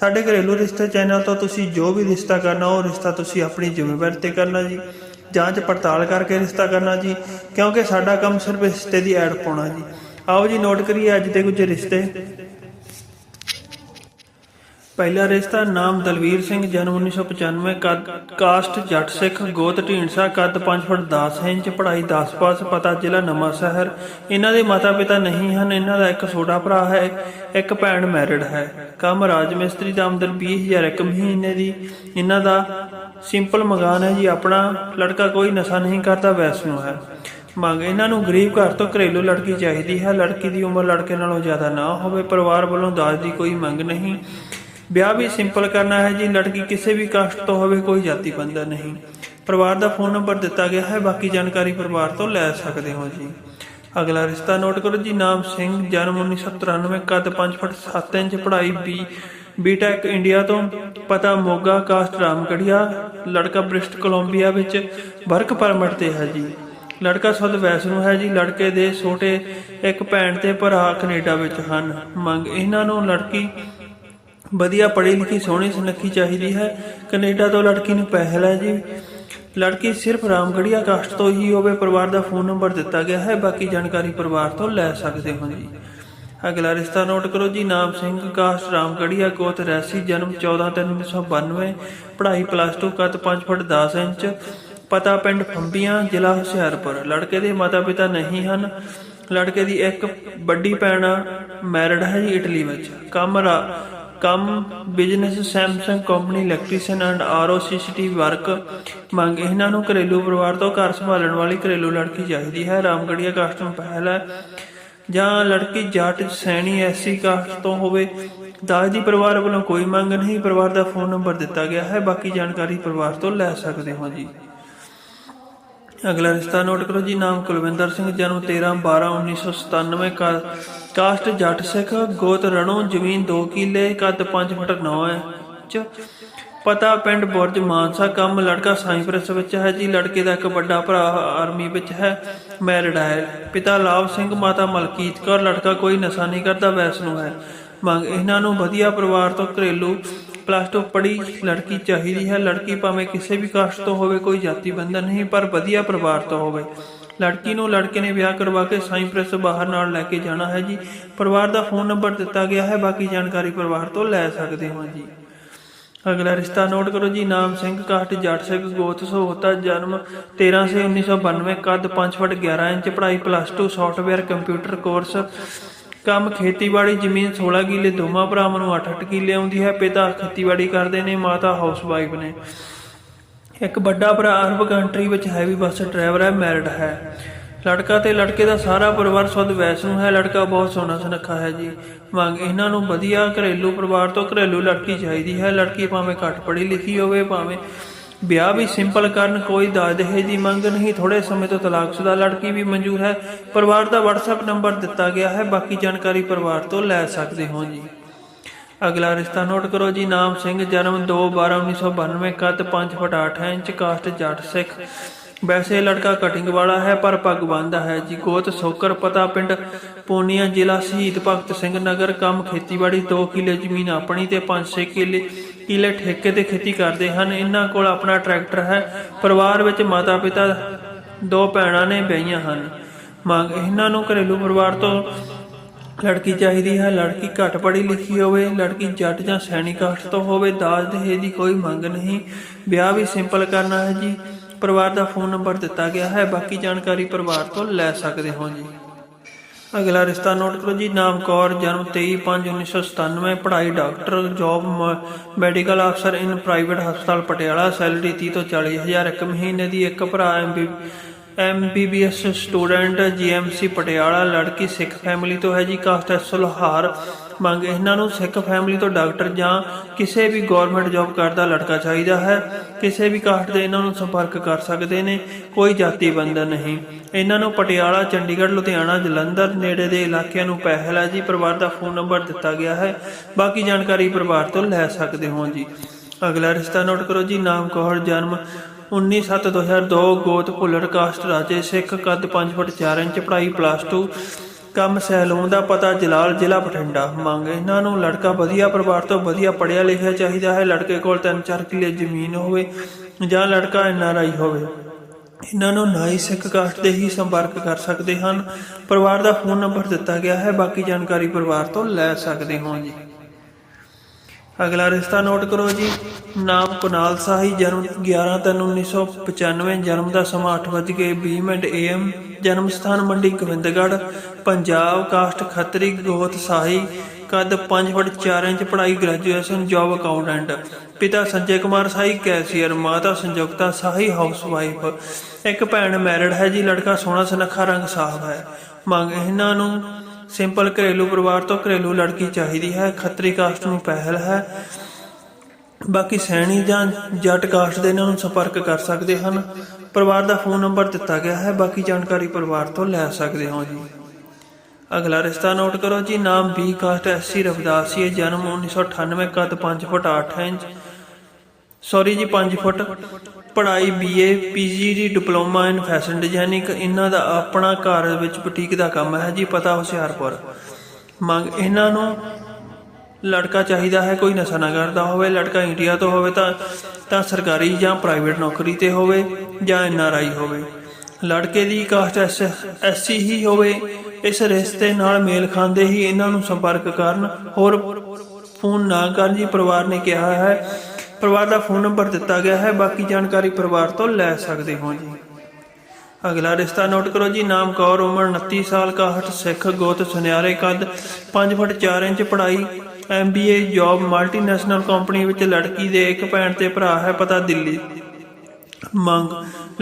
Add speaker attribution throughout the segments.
Speaker 1: ਸਾਡੇ ਘਰੇਲੂ ਰਿਸ਼ਤੇ ਚੈਨਲ ਤੋਂ ਤੁਸੀਂ ਜੋ ਵੀ ਰਿਸ਼ਤਾ ਕਰਨਾ, ਉਹ ਰਿਸ਼ਤਾ ਤੁਸੀਂ ਆਪਣੀ ਜ਼ਿੰਮੇਵਾਰੀ ਤੇ ਕਰਨਾ ਜੀ। ਜਾਂਚ ਪੜਤਾਲ ਕਰਕੇ ਰਿਸ਼ਤਾ ਕਰਨਾ ਜੀ, ਕਿਉਂਕਿ ਸਾਡਾ ਕੰਮ ਸਿਰਫ ਰਿਸ਼ਤੇ ਦੀ ਐਡ ਪਾਉਣਾ ਜੀ। ਆਓ ਜੀ ਨੋਟ ਕਰੀਏ ਅੱਜ ਦੇ ਕੁਝ ਰਿਸ਼ਤੇ। ਪਹਿਲਾ ਰਿਸ਼ਤਾ ਨਾਮ ਦਲਵੀਰ ਸਿੰਘ, ਜਨਮ 1995 ਕੱਦ ਕਾਸਟ ਜੱਟ ਸਿੱਖ, ਗੋਤ ਢੀਂਡਸਾ, ਕੱਦ 5 ਫੁੱਟ 10 ਇੰਚ, ਪੜ੍ਹਾਈ 10 ਪਾਸ, ਪਤਾ ਜ਼ਿਲ੍ਹਾ ਨਵਾਂ ਸ਼ਹਿਰ। ਇਹਨਾਂ ਦੇ ਮਾਤਾ ਪਿਤਾ ਨਹੀਂ ਹਨ, ਇਹਨਾਂ ਦਾ ਇੱਕ ਛੋਟਾ ਭਰਾ ਹੈ, ਇੱਕ ਭੈਣ ਮੈਰਿਡ ਹੈ। ਕੰਮ ਰਾਜ ਮਿਸਤਰੀ ਦਾ ਆਮਦਨ 20000 ਇੱਕ ਮਹੀਨੇ ਦੀ। ਇਹਨਾਂ ਦਾ ਸਿੰਪਲ ਮਕਾਨ ਹੈ ਜੀ, ਆਪਣਾ ਲੜਕਾ ਕੋਈ ਨਸ਼ਾ ਨਹੀਂ ਕਰਦਾ, ਵੈਸਨੂੰ ਹੈ। ਮੰਗ, ਇਹਨਾਂ ਨੂੰ ਗਰੀਬ ਘਰ ਤੋਂ ਘਰੇਲੂ ਲੜਕੀ ਚਾਹੀਦੀ ਹੈ। ਲੜਕੀ ਦੀ ਉਮਰ ਲੜਕੇ ਨਾਲੋਂ ਜ਼ਿਆਦਾ ਨਾ ਹੋਵੇ, ਪਰਿਵਾਰ ਵੱਲੋਂ ਦਾਜ ਦੀ ਕੋਈ ਮੰਗ ਨਹੀਂ। ਵਿਆਹ ਵੀ ਸਿੰਪਲ ਕਰਨਾ ਹੈ ਜੀ, ਲੜਕੀ ਕਿਸੇ ਵੀ ਕਾਸਟ ਤੋਂ ਹੋਵੇ ਕੋਈ ਜਾਤੀ ਬੰਧਨ ਨਹੀਂ। ਪਰਿਵਾਰ ਦਾ ਫੋਨ ਨੰਬਰ ਦਿੱਤਾ ਗਿਆ ਹੈ, ਬਾਕੀ ਜਾਣਕਾਰੀ ਪਰਿਵਾਰ ਤੋਂ ਲੈ ਸਕਦੇ ਹੋ ਜੀ। ਅਗਲਾ ਰਿਸ਼ਤਾ ਨੋਟ ਕਰੋ ਜੀ, ਨਾਮ ਸਿੰਘ, ਜਨਮ 1993 ਕੱਦ 5 ਫੁੱਟ 7 ਇੰਚ, ਪੜ੍ਹਾਈ ਬੀ ਬੀਟੈਕ ਇੰਡੀਆ ਤੋਂ। ਪਤਾ ਮੋਗਾ ਕਾਸਟ ਰਾਮਗੜੀਆ ਲੜਕਾ ਬ੍ਰਿਸਟ ਕੋਲੰਬੀਆ ਵਿੱਚ ਵਰਕ ਪਰਮਿਟ ਤੇ ਹੈ ਜੀ। ਲੜਕਾ ਸੁਧ ਵੈਸਨੂੰ ਹੈ ਜੀ, ਲੜਕੇ ਦੇ ਛੋਟੇ ਇੱਕ ਭੈਣ ਤੇ ਭਰਾ ਕੈਨੇਡਾ ਵਿੱਚ ਹਨ। ਮੰਗ ਇਹਨਾਂ ਨੂੰ ਲੜਕੀ ਵਧੀਆ ਪੜ੍ਹੀ ਲਿਖੀ, ਸੋਹਣੀ ਸੁਨੱਖੀ ਚਾਹੀਦੀ ਹੈ। ਕੈਨੇਡਾ ਤੋਂ ਲੜਕੀ ਨੂੰ ਪਹਿਲ ਹੈ ਜੀ। ਲੜਕੀ ਸਿਰਫ ਰਾਮਗੜੀਆ ਕਾਸਟ ਤੋਂ ਹੀ ਹੋਵੇ, ਪਰਿਵਾਰ ਦਾ ਫੋਨ ਨੰਬਰ ਦਿੱਤਾ ਗਿਆ ਹੈ। ਬਾਕੀ ਜਾਣਕਾਰੀ ਪਰਿਵਾਰ ਤੋਂ ਲੈ ਸਕਦੇ ਹੋ ਜੀ। ਅਗਲਾ ਰਿਸ਼ਤਾ ਨੋਟ ਕਰੋ ਜੀ। ਨਾਮ ਸਿੰਘ ਕਾਸਟ ਰਾਮਗੜੀਆ ਗੋਤ ਰੈਸੀ ਜਨਮ 14/3/1992 ਪੜ੍ਹਾਈ ਪਲੱਸ 2 ਕੱਦ 5 ਫੁੱਟ 10 ਇੰਚ। ਪਤਾ ਪਿੰਡ ਫੰਬੀਆਂ, ਜ਼ਿਲ੍ਹਾ ਹੁਸ਼ਿਆਰਪੁਰ। ਲੜਕੇ ਦੇ ਮਾਤਾ ਪਿਤਾ ਨਹੀਂ ਹਨ। ਲੜਕੇ ਦੀ ਇੱਕ ਵੱਡੀ ਭੈਣ ਮੈਰਿਡ ਹੈ ਜੀ ਇਟਲੀ ਵਿੱਚ। ਕੰਮ ਰਾ- ਕੰਮ business Samsung company electrician and RO CCTV work ਮੰਗ ਇਹਨਾਂ ਨੂੰ ਘਰੇਲੂ ਪਰਿਵਾਰ ਤੋਂ ਘਰ ਸੰਭਾਲਣ ਵਾਲੀ ਘਰੇਲੂ ਲੜਕੀ ਚਾਹੀਦੀ ਹੈ। ਰਾਮਗੜੀਆ ਕਾਸਟਮ ਪਹਿਲ ਹੈ। ਜਾਂ ਲੜਕੀ ਜੱਟ ਸੈਣੀ ਐਸੀ ਕਾਸਟ ਤੋਂ ਹੋਵੇ, ਦਾਜ ਦੀ ਪਰਿਵਾਰ ਵੱਲੋਂ ਕੋਈ ਮੰਗ ਨਹੀਂ, ਪਰਿਵਾਰ ਦਾ ਫੋਨ ਨੰਬਰ ਦਿੱਤਾ ਗਿਆ ਹੈ। ਬਾਕੀ ਜਾਣਕਾਰੀ ਪਰਿਵਾਰ ਤੋਂ ਲੈ ਸਕਦੇ ਹੋ ਜੀ। ਅਗਲਾ ਰਿਸ਼ਤਾ ਨੋਟ ਕਰੋ ਜੀ, ਨਾਮ ਕੁਲਵਿੰਦਰ ਸਿੰਘ, ਜਨਮ 13 12 1997 ਕਾ- ਕਾਸਟ ਜੱਟ ਸਿੱਖ, ਗੋਤ ਰਣੋ, ਜ਼ਮੀਨ 2 ਕਿੱਲੇ, ਕੱਦ 5 ਫੁੱਟ 9 ਇੰਚ। ਪਤਾ ਪਿੰਡ ਬੁਰਜ ਮਾਨਸਾ, ਕੰਮ ਲੜਕਾ ਸਾਈਪ੍ਰਸ ਵਿੱਚ ਹੈ ਜੀ, ਲੜਕੇ ਦਾ ਇੱਕ ਵੱਡਾ ਭਰਾ ਆਰਮੀ ਵਿੱਚ ਹੈ, ਮੈਰਿਡ ਹੈ। ਪਿਤਾ ਲਾਭ ਸਿੰਘ, ਮਾਤਾ ਮਲਕੀਤ ਕੌਰ, ਲੜਕਾ ਕੋਈ ਨਸ਼ਾ ਨਹੀਂ ਕਰਦਾ, ਵੈਸਨੂੰ ਹੈ। ਮੰਗ ਇਹਨਾਂ ਨੂੰ ਵਧੀਆ ਪਰਿਵਾਰ ਤੋਂ ਘਰੇਲੂ ਪਲੱਸ 2 ਪੜ੍ਹੀ ਲੜਕੀ ਚਾਹੀਦੀ ਹੈ। ਲੜਕੀ ਭਾਵੇਂ ਕਿਸੇ ਵੀ ਕਾਸਟ ਤੋਂ ਹੋਵੇ, ਕੋਈ ਜਾਤੀ ਬੰਧਨ ਨਹੀਂ, ਪਰ ਵਧੀਆ ਪਰਿਵਾਰ ਤੋਂ ਹੋਵੇ। ਲੜਕੀ ਨੂੰ ਲੜਕੇ ਨੇ ਵਿਆਹ ਕਰਵਾ ਕੇ ਸਾਈਂਪ੍ਰੈਸ ਬਾਹਰ ਨਾਲ ਲੈ ਕੇ ਜਾਣਾ ਹੈ ਜੀ। ਪਰਿਵਾਰ ਦਾ ਫੋਨ ਨੰਬਰ ਦਿੱਤਾ ਗਿਆ ਹੈ। ਬਾਕੀ ਜਾਣਕਾਰੀ ਪਰਿਵਾਰ ਤੋਂ ਲੈ ਸਕਦੇ ਹੋ ਜੀ। ਅਗਲਾ ਰਿਸ਼ਤਾ ਨੋਟ ਕਰੋ ਜੀ। ਨਾਮ ਸਿੰਘ ਕਾਹਟ ਜੱਟ ਸਿੰਘ, ਗੋਤ, ਸਹੋਤਾ, ਜਨਮ 13 ਸੇ 1992 ਕੱਦ 5 ਫੁੱਟ 11 ਇੰਚ, ਪੜ੍ਹਾਈ ਪਲੱਸ 2 ਸੌਫਟਵੇਅਰ ਕੰਪਿਊਟਰ ਕੋਰਸ ਕੰਮ ਖੇਤੀਬਾੜੀ ਜ਼ਮੀਨ 16 ਕਿੱਲੇ, ਦੋਵਾਂ ਭਰਾਵਾਂ ਨੂੰ 8-8 ਕਿੱਲੇ ਆਉਂਦੀ ਹੈ, ਪਿਤਾ ਖੇਤੀਬਾੜੀ ਕਰਦੇ ਨੇ, ਮਾਤਾ ਹਾਊਸ ਵਾਈਫ ਨੇ। ਇੱਕ ਵੱਡਾ ਭਰਾ ਅਰਬ ਕੰਟਰੀ ਵਿੱਚ ਹੈਵੀ ਬੱਸ ਡਰਾਈਵਰ ਹੈ ਮੈਰਿਡ ਹੈ। ਲੜਕਾ ਤੇ ਲੜਕੇ ਦਾ ਸਾਰਾ ਪਰਿਵਾਰ ਸੁਧ ਵੈਸਨੂੰ ਹੈ, ਲੜਕਾ ਬਹੁਤ ਸੋਹਣਾ ਸੁਨੱਖਾ ਹੈ ਜੀ। ਮੰਗ ਇਹਨਾਂ ਨੂੰ ਵਧੀਆ ਘਰੇਲੂ ਪਰਿਵਾਰ ਤੋਂ ਘਰੇਲੂ ਲੜਕੀ ਚਾਹੀਦੀ ਹੈ, ਲੜਕੀ ਭਾਵੇਂ ਘੱਟ ਪੜ੍ਹੀ ਲਿਖੀ ਹੋਵੇ, ਭਾਵੇਂ ਵਿਆਹ ਵੀ ਸਿੰਪਲ ਕਰਨ, ਕੋਈ ਦਾਜ ਦਹੇਜ ਦੀ ਮੰਗ ਨਹੀਂ ਥੋੜੇ ਸਮੇਂ ਤੋਂ ਤਲਾਕਸ਼ੁਦਾ ਲੜਕੀ ਵੀ ਮਨਜ਼ੂਰ ਹੈ। ਪਰਿਵਾਰ ਦਾ WhatsApp ਨੰਬਰ ਦਿੱਤਾ ਗਿਆ ਹੈ, ਬਾਕੀ ਜਾਣਕਾਰੀ ਪਰਿਵਾਰ ਤੋਂ ਲੈ ਸਕਦੇ ਹੋ ਜੀ। ਅਗਲਾ ਰਿਸ਼ਤਾ ਨੋਟ ਕਰੋ ਜੀ, ਨਾਮ ਸਿੰਘ, ਜਨਮ 2 12 1992 ਕੱਦ 5 ਫੁੱਟ 8 ਇੰਚ, ਕਾਸਟ ਜੱਟ ਸਿੱਖ। ਵੈਸੇ ਲੜਕਾ ਕਟਿੰਗ ਵਾਲਾ ਹੈ, ਪਰ ਪੱਗ ਬੰਨ੍ਹਦਾ ਹੈ ਜੀ। ਗੋਤ ਸੋਕਰ ਪਤਾ ਪਿੰਡ ਪੋਨੀਆ ਜ਼ਿਲ੍ਹਾ ਸ਼ਹੀਦ ਭਗਤ ਸਿੰਘ ਨਗਰ, ਕੰਮ ਖੇਤੀਬਾੜੀ 2 ਕਿੱਲੇ ਜ਼ਮੀਨ ਆਪਣੀ ਤੇ 5-6 ਕਿੱਲੇ ਕਿਲੇ ਠੇਕੇ ਤੇ ਖੇਤੀ ਕਰਦੇ ਹਨ। ਇਹਨਾਂ ਕੋਲ ਆਪਣਾ ਟਰੈਕਟਰ ਹੈ। ਪਰਿਵਾਰ ਵਿੱਚ ਮਾਤਾ ਪਿਤਾ ਦੋ ਭੈਣਾਂ ਨੇ ਵਿਆਹੀਆਂ ਹਨ। ਮੰਗ, ਇਹਨਾਂ ਨੂੰ ਘਰੇਲੂ ਪਰਿਵਾਰ ਤੋਂ ਲੜਕੀ ਚਾਹੀਦੀ ਹੈ। ਲੜਕੀ ਘੱਟ ਪੜ੍ਹੀ ਲਿਖੀ ਹੋਵੇ, ਲੜਕੀ ਜੱਟ ਜਾਂ ਸੈਣੀ ਕਾਸਟ ਤੋਂ ਹੋਵੇ, ਦਾਜ ਦਹੇਜ ਦੀ ਕੋਈ ਮੰਗ ਨਹੀਂ। ਵਿਆਹ ਵੀ ਸਿੰਪਲ ਕਰਨਾ ਹੈ ਜੀ। ਪਰਿਵਾਰ ਦਾ ਫੋਨ ਨੰਬਰ ਦਿੱਤਾ ਗਿਆ ਹੈ। ਬਾਕੀ ਜਾਣਕਾਰੀ ਪਰਿਵਾਰ ਤੋਂ ਲੈ ਸਕਦੇ ਹੋ ਜੀ। ਅਗਲਾ ਰਿਸ਼ਤਾ ਨੋਟ ਕਰੋ ਜੀ, ਨਾਮ ਕੌਰ, ਜਨਮ 23/5/1997 ਪੜ੍ਹਾਈ ਡਾਕਟਰ ਜੌਬ ਮੈਡੀਕਲ ਅਫਸਰ ਇਨ ਪ੍ਰਾਈਵੇਟ ਹਸਪਤਾਲ ਪਟਿਆਲਾ ਸੈਲਰੀ 30 ਤੋਂ 40 ਹਜ਼ਾਰ ਇੱਕ ਮਹੀਨੇ ਦੀ, ਇੱਕ ਭਰਾ MB MBBS student GMC Patiala, ਲੜਕੀ ਸਿੱਖ ਫੈਮਿਲੀ ਤੋਂ ਹੈ ਜੀ, ਕਾਸਟ ਸੁਲਹਾਰ ਮੰਗ ਇਹਨਾਂ ਨੂੰ ਸਿੱਖ ਫੈਮਿਲੀ ਤੋਂ ਡਾਕਟਰ ਜਾਂ ਕਿਸੇ ਵੀ ਗਵਰਨਮੈਂਟ ਜੌਬ ਕਰਦਾ ਲੜਕਾ ਚਾਹੀਦਾ ਹੈ। ਕਿਸੇ ਵੀ ਕਾਸਟ ਦੇ ਇਹਨਾਂ ਨੂੰ ਸੰਪਰਕ ਕਰ ਸਕਦੇ ਨੇ। ਕੋਈ ਜਾਤੀ ਬੰਧਨ ਨਹੀਂ। ਇਹਨਾਂ ਨੂੰ ਪਟਿਆਲਾ, ਚੰਡੀਗੜ੍ਹ, ਲੁਧਿਆਣਾ, ਜਲੰਧਰ ਨੇੜੇ ਦੇ ਇਲਾਕਿਆਂ ਨੂੰ ਪਹਿਲ ਹੈ ਜੀ। ਪਰਿਵਾਰ ਦਾ ਫੋਨ ਨੰਬਰ ਦਿੱਤਾ ਗਿਆ ਹੈ। ਬਾਕੀ ਜਾਣਕਾਰੀ ਪਰਿਵਾਰ ਤੋਂ ਲੈ ਸਕਦੇ ਹੋ ਜੀ। ਅਗਲਾ ਰਿਸ਼ਤਾ ਨੋਟ ਕਰੋ ਜੀ। ਨਾਮ ਕੌਰ, ਜਨਮ 19/7/2002 ਗੋਤ ਭੁੱਲਰ, ਕਾਸਟ ਰਾਜੇ, ਸਿੱਖ, ਕੱਦ 5 ਫੁੱਟ 4 ਇੰਚ, ਪੜ੍ਹਾਈ ਪਲੱਸ 2 ਕੰਮ ਸੈਲੂਨ ਦਾ ਪਤਾ ਜਲਾਲ ਜ਼ਿਲ੍ਹਾ ਬਠਿੰਡਾ। ਮੰਗ ਇਹਨਾਂ ਨੂੰ ਲੜਕਾ ਵਧੀਆ ਪਰਿਵਾਰ ਤੋਂ ਵਧੀਆ ਪੜ੍ਹਿਆ ਲਿਖਿਆ ਚਾਹੀਦਾ ਹੈ। ਲੜਕੇ ਕੋਲ 3-4 ਕਿੱਲੇ ਜ਼ਮੀਨ ਹੋਵੇ ਜਾਂ ਲੜਕਾ ਐਨਆਰਆਈ ਹੋਵੇ। ਇਹਨਾਂ ਨੂੰ ਨਾਈ ਸਿੱਖ ਕਾਸਟ ਦੇ ਹੀ ਸੰਪਰਕ ਕਰ ਸਕਦੇ ਹਨ। ਪਰਿਵਾਰ ਦਾ ਫੋਨ ਨੰਬਰ ਦਿੱਤਾ ਗਿਆ ਹੈ। ਬਾਕੀ ਜਾਣਕਾਰੀ ਪਰਿਵਾਰ ਤੋਂ ਲੈ ਸਕਦੇ ਹੋ ਜੀ। ਅਗਲਾ ਰਿਸ਼ਤਾ ਨੋਟ ਕਰੋ ਜੀ। ਨਾਮ ਕੁਨਾਲ ਸਾਹੀ, ਜਨਮ 11 ਤਿੰਨ 1995 ਜਨਮ ਦਾ ਸਮਾਂ 8:20 ਮਿੰਟ AM ਜਨਮ ਸਥਾਨ ਮੰਡੀ ਗੋਬਿੰਦਗੜ੍ਹ, ਪੰਜਾਬ, ਕਾਸਟ ਖੱਤਰੀ, ਗੋਤ ਸਾਹੀ, ਕੱਦ 5 ਫੁੱਟ 4 ਇੰਚ, ਪੜ੍ਹਾਈ ਗ੍ਰੈਜੂਏਸ਼ਨ, ਜੌਬ ਅਕਾਊਂਟੈਂਟ। ਪਿਤਾ ਸੰਜੇ ਕੁਮਾਰ ਸਾਹੀ, ਕੈਸ਼ੀਅਰ, ਮਾਤਾ ਸੰਯੁਕਤਾ ਸਾਹੀ, ਹਾਊਸਵਾਈਫ। ਇੱਕ ਭੈਣ ਮੈਰਿਡ ਹੈ ਜੀ, ਲੜਕਾ ਸੋਹਣਾ ਸੁਨੱਖਾ ਰੰਗ ਸਾਫ਼ ਹੈ। ਮੰਗ ਇਹਨਾਂ ਨੂੰ ਸਿੰਪਲ ਘਰੇਲੂ ਪਰਿਵਾਰ ਤੋਂ ਘਰੇਲੂ ਲੜਕੀ ਚਾਹੀਦੀ ਹੈ, ਖੱਤਰੀ ਕਾਸਟ ਨੂੰ ਪਹਿਲ ਹੈ। ਬਾਕੀ ਸੈਣੀ ਜਾਂ ਜੱਟ ਕਾਸਟ ਦੇ ਇਹਨਾਂ ਨੂੰ ਸੰਪਰਕ ਕਰ ਸਕਦੇ ਹਨ। ਪਰਿਵਾਰ ਦਾ ਫੋਨ ਨੰਬਰ ਦਿੱਤਾ ਗਿਆ ਹੈ, ਬਾਕੀ ਜਾਣਕਾਰੀ ਪਰਿਵਾਰ ਤੋਂ ਲੈ ਸਕਦੇ ਹੋ ਜੀ। ਅਗਲਾ ਰਿਸ਼ਤਾ ਨੋਟ ਕਰੋ ਜੀ, ਨਾਮ ਬੀ ਕਾਸਟ ਐਸਸੀ ਰਵਿਦਾਸੀਏ ਜਨਮ 1998 ਕੱਦ 5 ਫੁੱਟ 8 ਇੰਚ। ਸੌਰੀ ਜੀ 5 ਫੁੱਟ। ਪੜ੍ਹਾਈ BA PGD diploma in fashion designing ਇਹਨਾਂ ਦਾ ਆਪਣਾ ਘਰ ਵਿੱਚ ਬੁਟੀਕ ਦਾ ਕੰਮ ਹੈ ਜੀ, ਪਤਾ ਹੁਸ਼ਿਆਰਪੁਰ। ਮੰਗ ਇਹਨਾਂ ਨੂੰ ਲੜਕਾ ਚਾਹੀਦਾ ਹੈ, ਕੋਈ ਨਸ਼ਾ ਨਾ ਕਰਦਾ ਹੋਵੇ, ਲੜਕਾ ਇੰਡੀਆ ਤੋਂ ਹੋਵੇ ਤਾਂ ਤਾਂ ਸਰਕਾਰੀ ਜਾਂ ਪ੍ਰਾਈਵੇਟ ਨੌਕਰੀ ਤੇ ਹੋਵੇ ਜਾਂ ਐਨਆਰਆਈ ਹੋਵੇ। ਲੜਕੇ ਦੀ ਕਾਸਟ ਐਸਸੀ ਹੀ ਹੋਵੇ, ਇਸ ਰਿਸ਼ਤੇ ਨਾਲ ਮੇਲ ਖਾਂਦੇ ਹੀ ਇਹਨਾਂ ਨੂੰ ਸੰਪਰਕ ਕਰਨ ਹੋਰ ਫੋਨ ਨਾ ਕਰਨ ਜੀ, ਪਰਿਵਾਰ ਨੇ ਕਿਹਾ ਹੈ ਪਰਿਵਾਰ ਦਾ ਫੋਨ ਨੰਬਰ ਦਿੱਤਾ ਗਿਆ ਹੈ, ਬਾਕੀ ਜਾਣਕਾਰੀ ਪਰਿਵਾਰ ਤੋਂ ਲੈ ਸਕਦੇ ਹੋ ਜੀ। ਅਗਲਾ ਰਿਸ਼ਤਾ ਨੋਟ ਕਰੋ ਜੀ, ਨਾਮ ਕੌਰ, ਉਮਰ 29 ਸਾਲ 61 ਸਿੱਖ, ਗੋਤ ਸੁਨਿਆਰੇ ਕੱਦ 5 ਫੁੱਟ 4 ਇੰਚ, ਪੜ੍ਹਾਈ ਐਮਬੀਏ ਜੌਬ ਮਲਟੀਨੈਸ਼ਨਲ ਕੰਪਨੀ ਵਿੱਚ ਲੜਕੀ ਦੇ ਇੱਕ ਭੈਣ ਤੇ ਭਰਾ ਹੈ, ਪਤਾ ਦਿੱਲੀ। ਮੰਗ,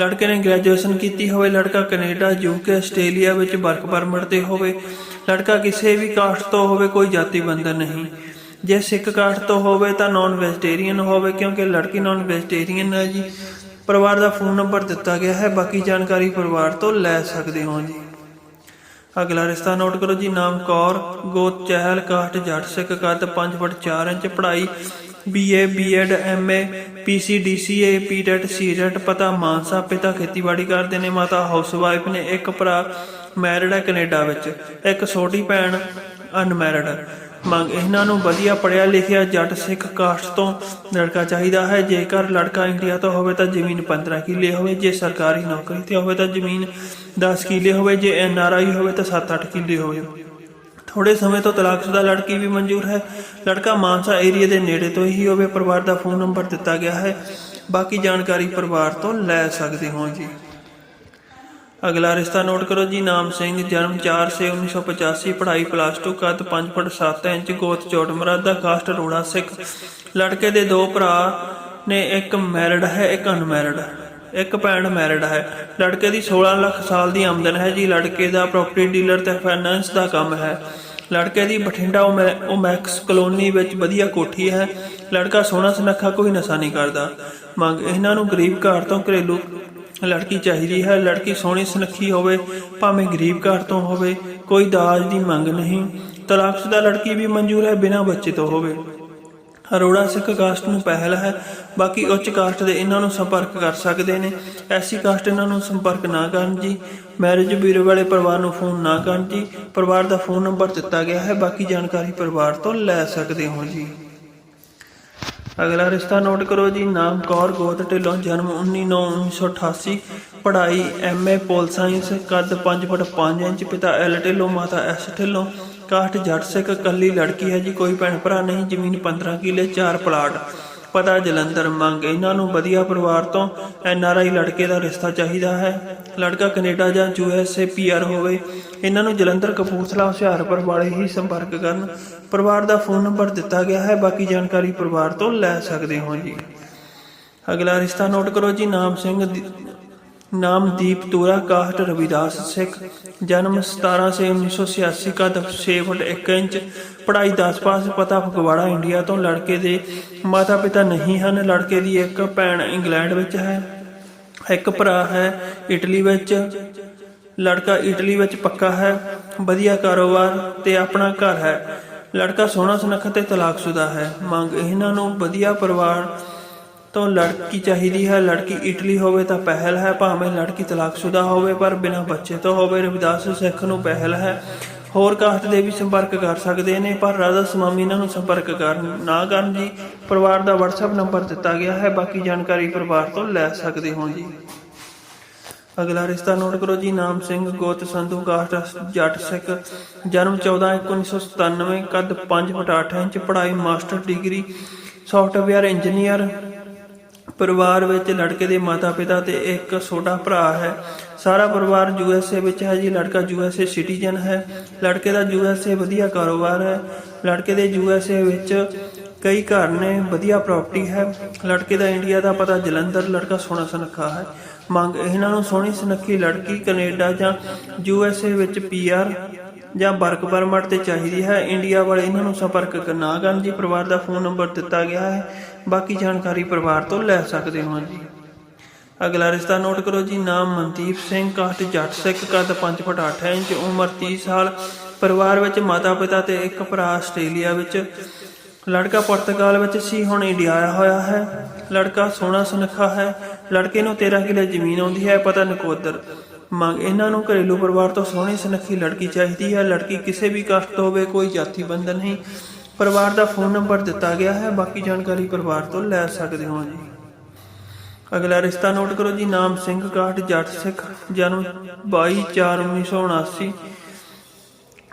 Speaker 1: ਲੜਕੇ ਨੇ ਗ੍ਰੈਜੂਏਸ਼ਨ ਕੀਤੀ ਹੋਵੇ, ਲੜਕਾ ਕੈਨੇਡਾ ਯੂਕੇ ਆਸਟ੍ਰੇਲੀਆ ਵਿੱਚ ਵਰਕ ਪਰਮਿਟ ਤੇ ਹੋਵੇ। ਲੜਕਾ ਕਿਸੇ ਵੀ ਕਾਸਟ ਤੋਂ ਹੋਵੇ, ਕੋਈ ਜਾਤੀ ਬੰਧਨ ਨਹੀਂ। ਜੇ ਸਿੱਖ ਕਾਸਟ ਤੋਂ ਹੋਵੇ ਤਾਂ ਨਾਨ ਵੈਜੀਟੇਰੀਅਨ ਹੋਵੇ, ਕਿਉਂਕਿ ਲੜਕੀ ਨਾਨ ਵੈਜੀਟੇਰੀਅਨ ਹੈ ਜੀ। ਪਰਿਵਾਰ ਦਾ ਫੋਨ ਨੰਬਰ ਦਿੱਤਾ ਗਿਆ ਹੈ, ਬਾਕੀ ਜਾਣਕਾਰੀ ਪਰਿਵਾਰ ਤੋਂ ਲੈ ਸਕਦੇ ਹੋ ਜੀ। ਅਗਲਾ ਰਿਸ਼ਤਾ ਨੋਟ ਕਰੋ ਜੀ, ਨਾਮ ਕੌਰ, ਗੋਤ, ਚਹਿਲ ਕਾਸਟ ਜੱਟ, ਸਿੱਖ, ਕੱਦ 5 ਫੁੱਟ 4 ਇੰਚ, ਪੜ੍ਹਾਈ BA BEd MA PGDCA PTET CTET ਪਤਾ ਮਾਨਸਾ, ਪਿਤਾ ਖੇਤੀਬਾੜੀ ਕਰਦੇ ਨੇ, ਮਾਤਾ ਹਾਊਸਵਾਈਫ ਨੇ, ਇੱਕ ਭਰਾ ਮੈਰਿਡ ਹੈ ਕੈਨੇਡਾ ਵਿੱਚ, ਇੱਕ ਛੋਟੀ ਭੈਣ ਅਨਮੈਰਿਡ ਮੰਗ ਇਹਨਾਂ ਨੂੰ ਵਧੀਆ ਪੜਿਆ ਲਿਖਿਆ ਜੱਟ ਸਿੱਖ ਕਾਸਟ ਤੋਂ ਲੜਕਾ ਚਾਹੀਦਾ ਹੈ। ਜੇਕਰ ਲੜਕਾ ਇੰਡੀਆ ਤੋਂ ਹੋਵੇ ਤਾਂ ਜ਼ਮੀਨ 15 ਕਿੱਲੇ ਹੋਵੇ, ਜੇ ਸਰਕਾਰੀ ਨੌਕਰੀ ਤੇ ਹੋਵੇ ਤਾਂ ਜ਼ਮੀਨ 10 ਕਿੱਲੇ ਹੋਵੇ, ਜੇ ਐਨਆਰਆਈ ਹੋਵੇ ਤਾਂ 7-8 ਕਿੱਲੇ ਹੋਵੇ। ਥੋੜੇ ਸਮੇਂ ਤੋਂ ਤਲਾਕਸ਼ੁਦਾ ਲੜਕੀ ਵੀ ਮਨਜ਼ੂਰ ਹੈ। ਲੜਕਾ ਮਾਨਸਾ ਏਰੀਆ ਦੇ ਨੇੜੇ ਤੋਂ ਹੀ ਹੋਵੇ, ਪਰਿਵਾਰ ਦਾ ਫੋਨ ਨੰਬਰ ਦਿੱਤਾ ਗਿਆ ਹੈ। ਬਾਕੀ ਜਾਣਕਾਰੀ ਪਰਿਵਾਰ ਤੋਂ ਲੈ ਸਕਦੇ ਹੋ ਜੀ। ਅਗਲਾ ਰਿਸ਼ਤਾ ਨੋਟ ਕਰੋ ਜੀ, ਨਾਮ ਸਿੰਘ, ਜਨਮ 4 ਸੇ 1985 ਪੜ੍ਹਾਈ ਪਲੱਸ 2 ਕੱਦ 5 ਫੁੱਟ 7 ਇੰਚ, ਗੋਤ ਚੋਟਮਰਾ ਦਾ ਕਾਸਟ ਰੋੜਾ ਸਿੱਖ। ਲੜਕੇ ਦੇ ਦੋ ਭਰਾ ਨੇ ਇੱਕ ਮੈਰਿਡ ਹੈ, ਇੱਕ ਅਨਮੈਰਿਡ ਇੱਕ ਭੈਣ ਮੈਰਿਡ ਹੈ। ਲੜਕੇ ਦੀ 16 ਲੱਖ ਸਾਲ ਦੀ ਆਮਦਨ ਹੈ ਜੀ, ਲੜਕੇ ਦਾ ਪ੍ਰਾਪਰਟੀ ਡੀਲਰ ਤੇ ਫਾਈਨੈਂਸ ਦਾ ਕੰਮ ਹੈ। ਲੜਕੇ ਦੀ ਬਠਿੰਡਾ ਓਮੈ- ਓਮੈਕਸ ਕਲੋਨੀ ਵਿੱਚ ਵਧੀਆ ਕੋਠੀ ਹੈ। ਲੜਕਾ ਸੋਹਣਾ ਸੁਨੱਖਾ, ਕੋਈ ਨਸ਼ਾ ਨਹੀਂ ਕਰਦਾ। ਮੰਗ, ਇਹਨਾਂ ਨੂੰ ਗਰੀਬ ਘਰ ਤੋਂ ਘਰੇਲੂ ਲੜਕੀ ਚਾਹੀਦੀ ਹੈ, ਲੜਕੀ ਸੋਹਣੀ ਸੁਨੱਖੀ ਹੋਵੇ, ਭਾਵੇਂ ਗਰੀਬ ਘਰ ਤੋਂ ਹੋਵੇ, ਕੋਈ ਦਾਜ ਦੀ ਮੰਗ ਨਹੀਂ। ਤਲਾਕਸ਼ੁਦਾ ਲੜਕੀ ਵੀ ਮਨਜ਼ੂਰ ਹੈ, ਬਿਨਾਂ ਬੱਚੇ ਤੋਂ ਹੋਵੇ। ਅਰੋੜਾ ਸਿੱਖ ਕਾਸਟ ਨੂੰ ਪਹਿਲ ਹੈ, ਬਾਕੀ ਉੱਚ ਕਾਸਟ ਦੇ ਇਹਨਾਂ ਨੂੰ ਸੰਪਰਕ ਕਰ ਸਕਦੇ ਨੇ। ਐਸੀ ਕਾਸਟ ਇਹਨਾਂ ਨੂੰ ਸੰਪਰਕ ਨਾ ਕਰਨ ਜੀ। ਮੈਰਿਜ ਬਿਊਰੋ ਵਾਲੇ ਪਰਿਵਾਰ ਨੂੰ ਫੋਨ ਨਾ ਕਰਨ ਜੀ। ਪਰਿਵਾਰ ਦਾ ਫੋਨ ਨੰਬਰ ਦਿੱਤਾ ਗਿਆ ਹੈ, ਬਾਕੀ ਜਾਣਕਾਰੀ ਪਰਿਵਾਰ ਤੋਂ ਲੈ ਸਕਦੇ ਹੋ ਜੀ। ਅਗਲਾ ਰਿਸ਼ਤਾ ਨੋਟ ਕਰੋ ਜੀ, ਨਾਮ ਕੌਰ ਗੋਤ ਢਿੱਲੋਂ, ਜਨਮ 19/9/1988 ਪੜ੍ਹਾਈ ਐਮਏ ਪੋਲ ਸਾਇੰਸ, ਕੱਦ 5 ਫੁੱਟ 5 ਇੰਚ, ਪਿਤਾ ਐਲ ਢਿੱਲੋਂ, ਮਾਤਾ ਐਸ ਢਿੱਲੋਂ ਕਾਸਟ ਜੱਟ ਸਿੱਖ ਇਕੱਲੀ ਲੜਕੀ ਹੈ ਜੀ, ਕੋਈ ਭੈਣ ਭਰਾ ਨਹੀਂ, ਜ਼ਮੀਨ 15 ਕਿੱਲੇ 4 ਪਲਾਟ। ਪਤਾ ਜਲੰਧਰ ਮੰਗ, ਇਹਨਾਂ ਨੂੰ ਵਧੀਆ ਪਰਿਵਾਰ ਤੋਂ ਐਨ ਆਰ ਆਈ ਲੜਕੇ ਦਾ ਰਿਸ਼ਤਾ ਚਾਹੀਦਾ ਹੈ। ਲੜਕਾ ਕੈਨੇਡਾ ਜਾਂ U S A P R ਹੋਵੇ, ਇਹਨਾਂ ਨੂੰ ਜਲੰਧਰ ਕਪੂਰਥਲਾ, ਹੁਸ਼ਿਆਰਪੁਰ ਵਾਲੇ ਹੀ ਸੰਪਰਕ ਕਰਨ। ਪਰਿਵਾਰ ਦਾ ਫੋਨ ਨੰਬਰ ਦਿੱਤਾ ਗਿਆ ਹੈ, ਬਾਕੀ ਜਾਣਕਾਰੀ ਪਰਿਵਾਰ ਤੋਂ ਲੈ ਸਕਦੇ ਹੋ ਜੀ। ਅਗਲਾ ਰਿਸ਼ਤਾ ਨੋਟ ਕਰੋ ਜੀ, ਨਾਮ ਸਿੰਘ ਦੀ- ਨਾਮ ਦੀਪ ਤੂਰਾ ਕਾਸਟ ਰਵਿਦਾਸ ਸਿੱਖ, ਜਨਮ 17 ਸੇ 1986 ਕੱਦ 6 ਫੁੱਟ 1 ਇੰਚ, ਪੜ੍ਹਾਈ 10 ਪਾਸ ਪਤਾ ਫਗਵਾੜਾ, ਇੰਡੀਆ ਤੋਂ ਲੜਕੇ ਦੇ ਮਾਤਾ ਪਿਤਾ ਨਹੀਂ ਹਨ, ਲੜਕੇ ਦੀ ਇੱਕ ਭੈਣ ਇੰਗਲੈਂਡ ਵਿੱਚ ਹੈ, ਇੱਕ ਭਰਾ ਹੈ ਇਟਲੀ ਵਿੱਚ, ਲੜਕਾ ਇਟਲੀ ਵਿੱਚ ਪੱਕਾ ਹੈ, ਵਧੀਆ ਕਾਰੋਬਾਰ ਤੇ ਆਪਣਾ ਘਰ ਹੈ, ਲੜਕਾ ਸੋਹਣਾ ਸੁਨੱਖਾ ਤੇ ਤਲਾਕਸ਼ੁਦਾ ਹੈ, ਮੰਗ ਇਹਨਾਂ ਨੂੰ ਵਧੀਆ ਪਰਿਵਾਰ ਤੋਂ ਲੜਕੀ ਚਾਹੀਦੀ ਹੈ, ਲੜਕੀ ਇਟਲੀ ਹੋਵੇ ਤਾਂ ਪਹਿਲ ਹੈ, ਭਾਵੇਂ ਲੜਕੀ ਤਲਾਕਸ਼ੁਦਾ ਹੋਵੇ, ਪਰ ਬਿਨਾਂ ਬੱਚੇ ਤੋਂ ਹੋਵੇ, ਰਵਿਦਾਸ ਸਿੱਖ ਨੂੰ ਪਹਿਲ ਹੈ। ਹੋਰ ਕਾਸਟ ਦੇ ਵੀ ਸੰਪਰਕ ਕਰ ਸਕਦੇ ਨੇ, ਪਰ ਰਾਧਾ ਸਵਾਮੀ ਇਹਨਾਂ ਨੂੰ ਸੰਪਰਕ ਕਰਨ ਨਾ ਕਰਨ ਜੀ। ਪਰਿਵਾਰ ਦਾ WhatsApp ਨੰਬਰ ਦਿੱਤਾ ਗਿਆ ਹੈ, ਬਾਕੀ ਜਾਣਕਾਰੀ ਪਰਿਵਾਰ ਤੋਂ ਲੈ ਸਕਦੇ ਹੋ ਜੀ। ਅਗਲਾ ਰਿਸ਼ਤਾ ਨੋਟ ਕਰੋ ਜੀ, ਨਾਮ ਸਿੰਘ, ਗੋਤ ਸੰਧੂ ਕਾਸਟ ਜੱਟ ਸਿੱਖ। ਜਨਮ 14 1997 ਕੱਦ 5 ਫੁੱਟ 8 ਇੰਚ, ਪੜ੍ਹਾਈ ਮਾਸਟਰ ਡਿਗਰੀ ਸੌਫਟਵੇਅਰ ਇੰਜੀਨੀਅਰ ਪਰਿਵਾਰ ਵਿੱਚ ਲੜਕੇ ਦੇ ਮਾਤਾ-ਪਿਤਾ ਤੇ ਇੱਕ ਛੋਟਾ ਭਰਾ ਹੈ। ਸਾਰਾ ਪਰਿਵਾਰ ਯੂਐਸਏ ਵਿੱਚ ਹੈ ਜੀ। ਲੜਕਾ ਯੂਐਸਏ ਸਿਟੀਜ਼ਨ ਹੈ। ਲੜਕੇ ਦਾ ਯੂਐਸਏ ਵਧੀਆ ਕਾਰੋਬਾਰ ਹੈ। ਲੜਕੇ ਦੇ ਯੂਐਸਏ ਵਿੱਚ ਕਈ ਘਰ ਨੇ, ਵਧੀਆ ਪ੍ਰਾਪਰਟੀ ਹੈ। ਲੜਕੇ ਦਾ ਇੰਡੀਆ ਦਾ ਪਤਾ ਜਲੰਧਰ, ਲੜਕਾ ਸੋਹਣਾ ਸੁਨੱਖਾ ਹੈ। ਮੰਗ ਇਹਨਾਂ ਨੂੰ ਸੋਹਣੀ ਸੁਨੱਖੀ ਲੜਕੀ ਕੈਨੇਡਾ ਜਾਂ ਯੂਐਸਏ ਵਿੱਚ ਪੀਆਰ ਜਾਂ ਵਰਕ ਪਰਮਿਟ ਤੇ ਚਾਹੀਦੀ ਹੈ। ਇੰਡੀਆ ਵਾਲੇ ਇਹਨਾਂ ਨੂੰ ਸੰਪਰਕ ਨਾ ਕਰਨ। ਜੀ ਪਰਿਵਾਰ ਦਾ ਫੋਨ ਨੰਬਰ ਦਿੱਤਾ ਗਿਆ ਹੈ। ਬਾਕੀ ਜਾਣਕਾਰੀ ਪਰਿਵਾਰ ਤੋਂ ਲੈ ਸਕਦੇ ਹੋ ਜੀ। ਅਗਲਾ ਰਿਸ਼ਤਾ ਨੋਟ ਕਰੋ ਜੀ, ਨਾਮ ਮਨਦੀਪ ਸਿੰਘ, ਕਾਸਟ ਜੱਟ ਸਿੱਖ ਕੱਦ 5 ਫੁੱਟ 8 ਇੰਚ, ਉਮਰ 30 ਸਾਲ, ਪਰਿਵਾਰ ਵਿੱਚ ਮਾਤਾ ਪਿਤਾ ਤੇ ਇੱਕ ਭਰਾ ਆਸਟ੍ਰੇਲੀਆ ਵਿੱਚ। ਲੜਕਾ ਪੁਰਤਗਾਲ ਵਿੱਚ ਸੀ, ਹੁਣ ਇੰਡੀਆ ਆਇਆ ਹੋਇਆ ਹੈ। ਲੜਕਾ ਸੋਹਣਾ ਸੁਨੱਖਾ ਹੈ, ਲੜਕੇ ਨੂੰ 13 ਕਿੱਲੇ ਜ਼ਮੀਨ ਆਉਂਦੀ ਹੈ, ਪਤਾ ਨਕੋਦਰ। ਮੰਗ ਇਹਨਾਂ ਨੂੰ ਘਰੇਲੂ ਪਰਿਵਾਰ ਤੋਂ ਸੋਹਣੀ ਸੁਨੱਖੀ ਲੜਕੀ ਚਾਹੀਦੀ ਹੈ। ਲੜਕੀ ਕਿਸੇ ਵੀ ਕਾਸਟ ਤੋਂ ਹੋਵੇ, ਕੋਈ ਜਾਤੀ ਬੰਧਨ ਨਹੀਂ। ਪਰਿਵਾਰ ਦਾ ਫੋਨ ਨੰਬਰ ਦਿੱਤਾ ਗਿਆ ਹੈ। ਬਾਕੀ ਜਾਣਕਾਰੀ ਪਰਿਵਾਰ ਤੋਂ ਲੈ ਸਕਦੇ ਹੋ ਜੀ। ਅਗਲਾ ਰਿਸ਼ਤਾ ਨੋਟ ਕਰੋ ਜੀ। ਨਾਮ ਸਿੰਘ ਕਾਠ, ਜੱਟ ਸਿੱਖ, ਜਨਮ 22/4/1979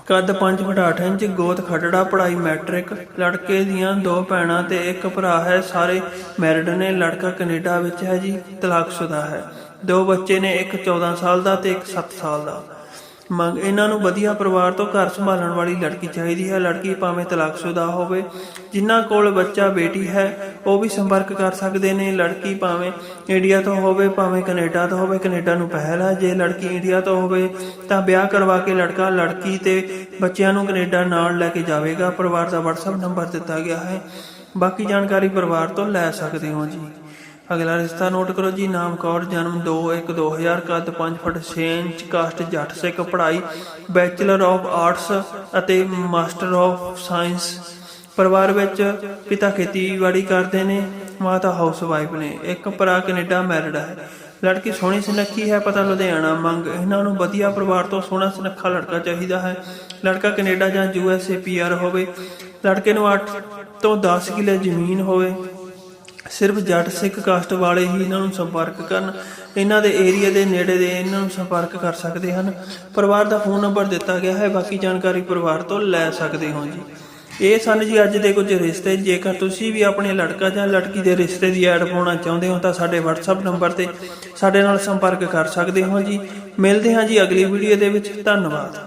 Speaker 1: ਕੱਦ 5 ਫੁੱਟ 8 ਇੰਚ, ਗੋਤ ਖੱਟੜਾ, ਪੜ੍ਹਾਈ ਮੈਟ੍ਰਿਕ। ਲੜਕੇ ਦੀਆਂ ਦੋ ਭੈਣਾਂ ਤੇ ਇੱਕ ਭਰਾ ਹੈ। ਸਾਰੇ ਮੈਰਿਡ ਨੇ। ਲੜਕਾ ਕੈਨੇਡਾ ਵਿੱਚ ਹੈ ਜੀ। ਤਲਾਕਸ਼ੁਦਾ ਹੈ। ਦੋ ਬੱਚੇ ਨੇ। ਇੱਕ 14 ਸਾਲ ਦਾ ਤੇ ਇੱਕ 7 ਸਾਲ ਦਾ। ਮੰਗ ਇਹਨਾਂ ਨੂੰ ਵਧੀਆ ਪਰਿਵਾਰ ਤੋਂ ਘਰ ਸੰਭਾਲਣ ਵਾਲੀ ਲੜਕੀ ਚਾਹੀਦੀ ਹੈ। ਲੜਕੀ ਭਾਵੇਂ ਤਲਾਕਸ਼ੁਦਾ ਹੋਵੇ, ਜਿਨ੍ਹਾਂ ਕੋਲ ਬੱਚਾ, ਬੇਟੀ ਹੈ, ਉਹ ਵੀ ਸੰਪਰਕ ਕਰ ਸਕਦੇ ਨੇ। ਲੜਕੀ ਭਾਵੇਂ ਇੰਡੀਆ ਤੋਂ ਹੋਵੇ, ਭਾਵੇਂ ਕੈਨੇਡਾ ਤੋਂ ਹੋਵੇ, ਕੈਨੇਡਾ ਨੂੰ ਪਹਿਲ ਹੈ। ਜੇ ਲੜਕੀ ਇੰਡੀਆ ਤੋਂ ਹੋਵੇ, ਤਾਂ ਵਿਆਹ ਕਰਵਾ ਕੇ ਲੜਕਾ ਲੜਕੀ ਤੇ ਬੱਚਿਆਂ ਨੂੰ ਕੈਨੇਡਾ ਨਾਲ ਲੈ ਕੇ ਜਾਵੇਗਾ। ਪਰਿਵਾਰ ਦਾ WhatsApp ਨੰਬਰ ਦਿੱਤਾ ਗਿਆ ਹੈ। ਬਾਕੀ ਜਾਣਕਾਰੀ ਪਰਿਵਾਰ ਤੋਂ ਲੈ ਸਕਦੇ ਹੋ ਜੀ। ਅਗਲਾ ਰਿਸ਼ਤਾ ਨੋਟ ਕਰੋ ਜੀ, ਨਾਮ ਕੌਰ, ਜਨਮ 2/1/2000 ਕੱਦ 5 ਫੁੱਟ 6 ਇੰਚ, ਕਾਸਟ ਜੱਟ ਸਿੱਖ, ਪੜ੍ਹਾਈ ਬੈਚਲਰ ਆਫ ਆਰਟਸ ਅਤੇ ਮਾਸਟਰ ਆਫ ਸਾਇੰਸ ਪਰਿਵਾਰ ਵਿੱਚ ਪਿਤਾ ਖੇਤੀਬਾੜੀ ਕਰਦੇ ਨੇ, ਮਾਤਾ ਹਾਊਸ ਵਾਈਫ ਨੇ, ਇੱਕ ਭਰਾ ਕੈਨੇਡਾ ਮੈਰਿਡ ਹੈ। ਲੜਕੀ ਸੋਹਣੀ ਸੁਨੱਖੀ ਹੈ, ਪਤਾ ਲੁਧਿਆਣਾ ਮੰਗ, ਇਹਨਾਂ ਨੂੰ ਵਧੀਆ ਪਰਿਵਾਰ ਤੋਂ ਸੋਹਣਾ ਸੁਨੱਖਾ ਲੜਕਾ ਚਾਹੀਦਾ ਹੈ। ਲੜਕਾ ਕੈਨੇਡਾ ਜਾਂ ਯੂਐਸਏ ਪੀਆਰ ਹੋਵੇ, ਲੜਕੇ ਨੂੰ 8 ਤੋਂ 10 ਕਿੱਲੇ ਜ਼ਮੀਨ ਹੋਵੇ। ਸਿਰਫ ਜੱਟ ਸਿੱਖ ਕਾਸਟ ਵਾਲੇ ਹੀ ਇਹਨਾਂ ਨੂੰ ਸੰਪਰਕ ਕਰਨ, ਇਹਨਾਂ ਦੇ ਏਰੀਆ ਦੇ ਨੇੜੇ ਦੇ ਇਹਨਾਂ ਨੂੰ ਸੰਪਰਕ ਕਰ ਸਕਦੇ ਹਨ। ਪਰਿਵਾਰ ਦਾ ਫੋਨ ਨੰਬਰ ਦਿੱਤਾ ਗਿਆ ਹੈ, ਬਾਕੀ ਜਾਣਕਾਰੀ ਪਰਿਵਾਰ ਤੋਂ ਲੈ ਸਕਦੇ ਹੋ ਜੀ। ਇਹ ਸਨ ਜੀ ਅੱਜ ਦੇ ਕੁਝ ਰਿਸ਼ਤੇ, ਜੇਕਰ ਤੁਸੀਂ ਵੀ ਆਪਣੇ ਲੜਕਾ ਜਾਂ ਲੜਕੀ ਦੇ ਰਿਸ਼ਤੇ ਦੀ ਐਡ ਪਾਉਣਾ ਚਾਹੁੰਦੇ ਹੋ ਤਾਂ ਸਾਡੇ WhatsApp ਨੰਬਰ ਤੇ ਸਾਡੇ ਨਾਲ ਸੰਪਰਕ ਕਰ ਸਕਦੇ ਹੋ ਜੀ। ਮਿਲਦੇ ਹਾਂ ਜੀ ਅਗਲੀ ਵੀਡੀਓ ਦੇ ਵਿੱਚ। ਧੰਨਵਾਦ।